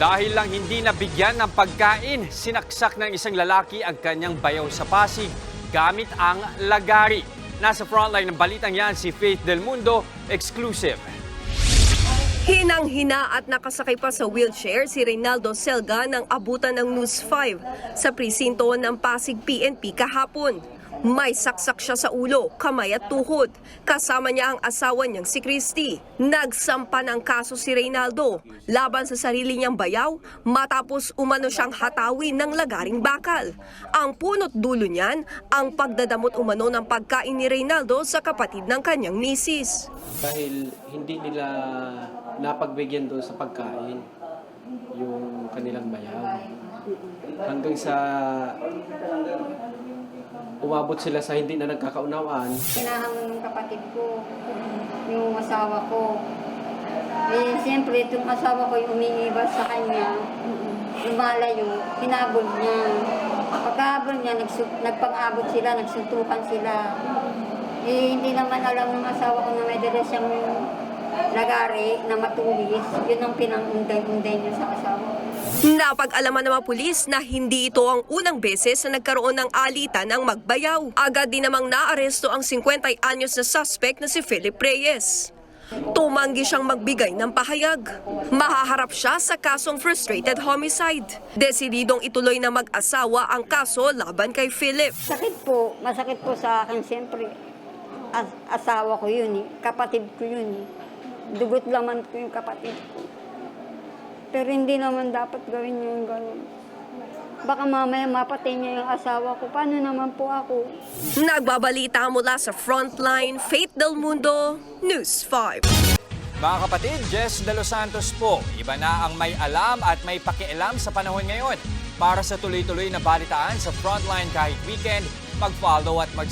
Dahil lang hindi nabigyan ng pagkain, sinaksak ng isang lalaki ang kanyang bayaw sa Pasig gamit ang lagari. Nasa frontline ng balitang yan si Faith Del Mundo, exclusive. Hinang-hina at nakasakay pa sa wheelchair si Reynaldo Selga ng abutan ng News 5 sa presinto ng Pasig PNP kahapon. May saksak siya sa ulo, kamay at tuhod. Kasama niya ang asawa niyang si Christy. Nagsampa ng kaso si Reynaldo laban sa sarili niyang bayaw matapos umano siyang hatawi ng lagaring bakal. Ang punot dulo niyan, ang pagdadamot umano ng pagkain ni Reynaldo sa kapatid ng kanyang misis. dahil hindi nila napagbigyan doon sa pagkain yung kanilang bayaw. Hanggang sa umabot sila sa hindi na nagkakaunawaan, Hinahamon ng kapatid ko, yung asawa ko. Eh, siyempre, itong asawa ko yung umiiwas sa kanya, lumalayo, hinabol niya. Pagkahabol niya, nagsu- nagpang-abot sila, nagsuntukan sila. Eh, hindi naman alam ng asawa ko na may dala siyang lagari na matulis. Yun ang pinangunday-unday niya sa asawa. Napag-alaman ng mga pulis na hindi ito ang unang beses na nagkaroon ng alitan ng magbayaw. Agad din namang naaresto ang 50 anyos na suspect na si Philip Reyes. Tumanggi siyang magbigay ng pahayag. Mahaharap siya sa kasong frustrated homicide. Desididong ituloy na mag-asawa ang kaso laban kay Philip. Sakit po, masakit po sa akin siyempre. As- asawa ko yun eh, kapatid ko yun eh. Dugot laman ko yung kapatid ko. Pero hindi naman dapat gawin yung gano'n. Baka mamaya mapatay niya yung asawa ko. Paano naman po ako? Nagbabalita mula sa Frontline, Faith Del Mundo, News 5. Mga kapatid, Jess De Los Santos po. Iba na ang may alam at may pakialam sa panahon ngayon. Para sa tuloy-tuloy na balitaan sa Frontline kahit weekend, mag-follow at mag